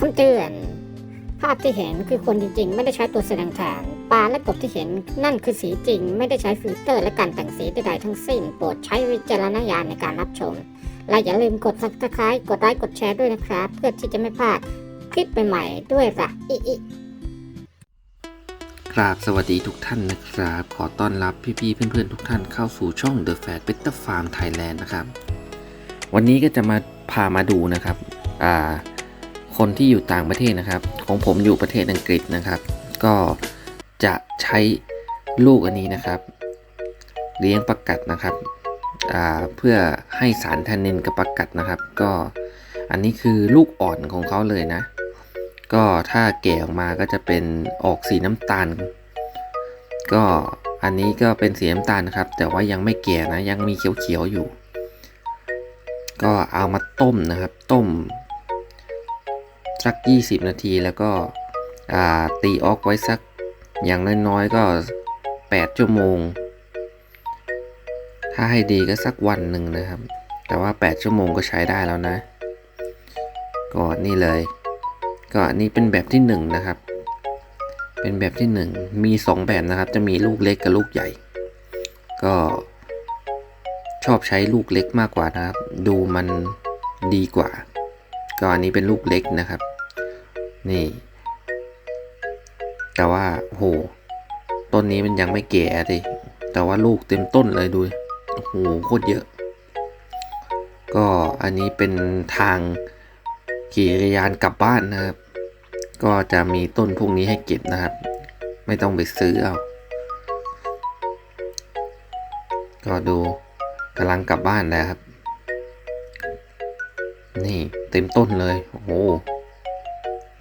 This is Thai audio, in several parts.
คำเตือน ภาพที่เห็นคือคนจริงๆ ไม่ได้ใช้ตัวแสดงทางปลาและกบที่เห็นนั่นคือสีจริง ไม่ได้ใช้ฟิลเตอร์และการแต่งสีใดๆทั้งสิ้น โปรดใช้วิจารณญาณในการรับชม และอย่าลืมกด subscribe กดไลค์กดแชร์ด้วยนะครับ เพื่อที่จะไม่พลาดคลิปใหม่ๆด้วยละอิอิกราบสวัสดีทุกท่านนะครับ ขอต้อนรับพี่ๆเพื่อนๆ ทุกท่านเข้าสู่ช่อง The Fat Better Farm Thailand นะครับ วันนี้ก็จะมาพามาดูนะครับอ่า คนที่อยู่ต่างประเทศนะครับ ของผมอยู่ประเทศอังกฤษนะครับ ก็จะใช้ลูกอันนี้นะครับ เลี้ยงประกัดนะครับเพื่อให้สารแทนนินกับประกัดนะครับ ก็อันนี้คือลูกอ่อนของเขาเลยนะ ก็ถ้าแก่ออกมาก็จะเป็นออกสีน้ำตาล ก็อันนี้ก็เป็นสีน้ำตาลนะครับ แต่ว่ายังไม่แก่นะยังมีเขียวๆอยู่ ก็เอามาต้มนะครับ ต้ม สัก 20 นาทีแล้วก็ตีออกไว้สักอย่างน้อยๆก็ 8 ชั่วโมง ถ้าให้ดีก็สักวันหนึ่งนะครับ แต่ว่า 8 ชั่วโมงก็ใช้ได้แล้วนะ ก็นี่เลย ก็อันนี้เป็นแบบที่1นงนะครับ เป็นแบบที่ 1 มี 2 แบบนะครับ จะมีลูกเล็กกับลูกใหญ่ ก็ชอบใช้ลูกเล็กมากกว่านะครับ ดูมันดีกว่า ก็อันนี้เป็นลูกเล็กนะครับ นี่ แต่ว่าโหต้นนี้มันยังไม่แก่ดิแต่ว่าลูกเต็มต้นเลยดูโอ้โหโคตรเยอะ ก็อันนี้เป็นทางขี่จักรยานกลับบ้านนะครับ ก็จะมีต้นพวกนี้ให้เก็บนะครับ ไม่ต้องไปซื้อเอา ก็ดูกำลังกลับบ้านแล้วครับ นี่เต็มต้นเลย โอ้โห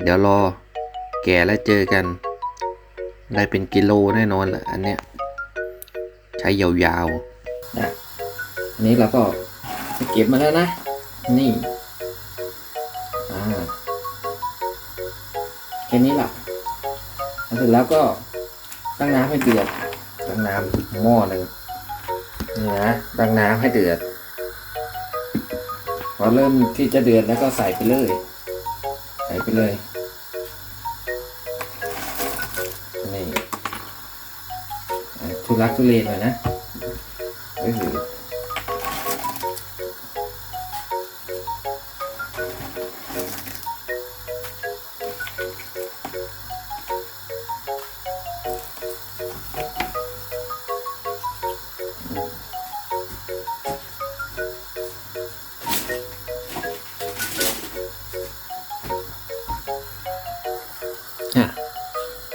เดี๋ยวรอ แก่แล้วเจอกัน ได้เป็นกิโลแน่นอนแหละอันเนี้ย ใช้ยาวๆนะอันนี้เราก็เก็บมาแล้วนะ นี่ อ่า แค่นี้แหละเสร็จแล้วก็ตั้งน้ำให้เดือด ตั้งน้ำหม้อหนึ่งนี่นะ ตั้งน้ำให้เดือด พอเริ่มที่จะเดือดแล้วก็ใส่ไปเลย ใส่ไปเลย นี่ทุลักทุเลหน่อยนะเออ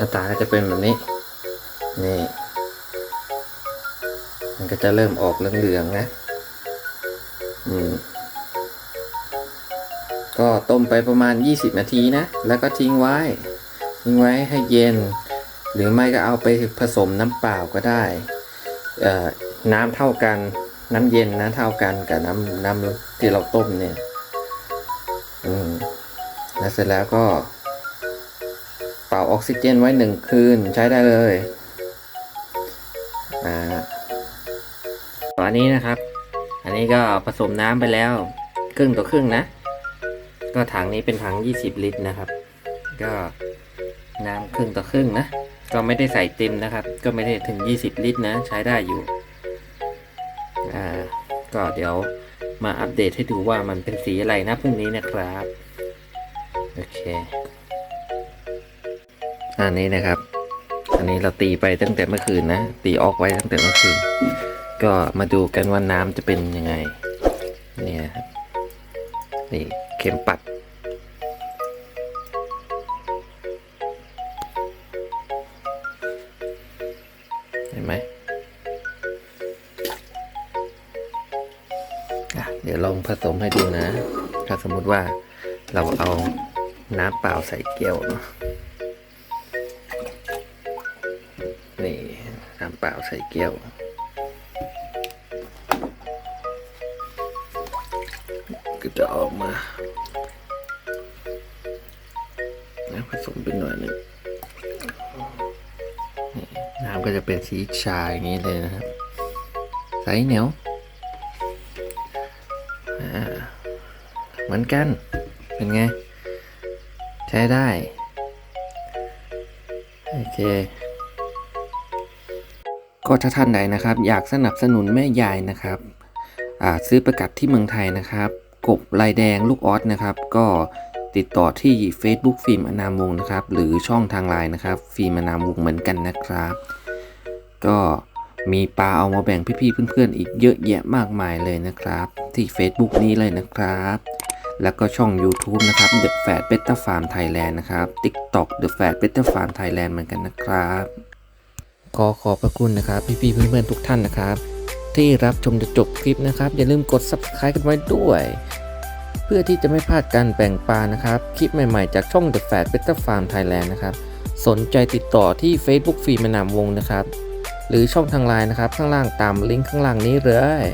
าตาก็จะเป็นแบบนี้ นี่ มันก็จะเริ่มออกเหลืองๆนะ อืม ก็ต้มไปประมาณ 20 นาทีนะ แล้วก็ทิ้งไว้ ทิ้งไว้ให้เย็น หรือไม่ก็เอาไปผสมน้ำเปล่าก็ได้เอ่อน้ำเท่ากัน น้ำเย็นนะเท่ากันกับน้ำน้ำที่เราต้มเนี่ย อืม แล้วเสร็จแล้วก็ เป่าออกซิเจนไว้หนึ่งคืนใช้ได้เลยอ่าตอนนี้นะครับ อันนี้ก็ผสมน้ำไปแล้ว ครึ่งต่อครึ่งนะ ก็ถังนี้เป็นถัง 20 ลิตรนะครับ ก็น้ำครึ่งต่อครึ่งนะ ก็ไม่ได้ใส่เต็มนะครับ ก็ไม่ได้ถึง 20 ลิตรนะ ใช้ได้อยู่อ่าก็เดี๋ยวมาอัปเดตให้ดูว่ามันเป็นสีอะไรนะพรุ่งนี้นะครับ โอเค อันนี้นะครับ อันนี้เราตีไปตั้งแต่เมื่อคืนนะ ตีออกไว้ตั้งแต่เมื่อคืน ก็มาดูกันว่าน้ำจะเป็นยังไง เนี่ยครับ นี่เข็มปัด เห็นไหมอะเดี๋ยวลองผสมให้ดูนะ ถ้าสมมุติว่าเราเอาน้ำเปล่าใส่แก้วเนาะ น้ำเปล่าใส่แก้ว ก็จะออกมาแล้วผสมไปหน่อยหนึงน้ำก็จะเป็นสีชาอย่างนี้เลยนะครับ ใสเหนียวอ่าเหมือนกัน เป็นไง ใช้ได้ โอเค ก็ถ้าท่านใดนะครับ อยากสนับสนุนแม่ยายนะครับซื้อประกัดที่เมืองไทยนะครับ กบลายแดงลูกออสนะครับ ก็ติดต่อที่ Facebook ฟิล์มอนามวงนะครับ หรือช่องทางไลน์นะครับ ฟิล์มอนามวงเหมือนกันนะครับ ก็มีปลาเอามาแบ่งพี่ๆเพื่อนๆ อีกเยอะแยะมากมายเลยนะครับ ที่ Facebook นี้เลยนะครับ แล้วก็ช่อง YouTube นะครับ The Fat Better Farm Thailand นะครับ TikTok The Fat Better Farm Thailand เหมือนกันนะครับ ขอขอบพระคุณนะครับ พี่ๆเพื่อนๆทุกท่านนะครับ ที่รับชมจนจบคลิปนะครับ อย่าลืมกด Subscribe กันไว้ด้วย เพื่อที่จะไม่พลาดการแบ่งปันนะครับ คลิปใหม่ๆจากช่อง The Fat Better Farm Thailand นะครับสนใจติดต่อที่ Facebook ฟีมนามวงนะครับ หรือช่องทางไลน์นะครับ ข้างล่างตามลิงก์ข้างล่างนี้เลย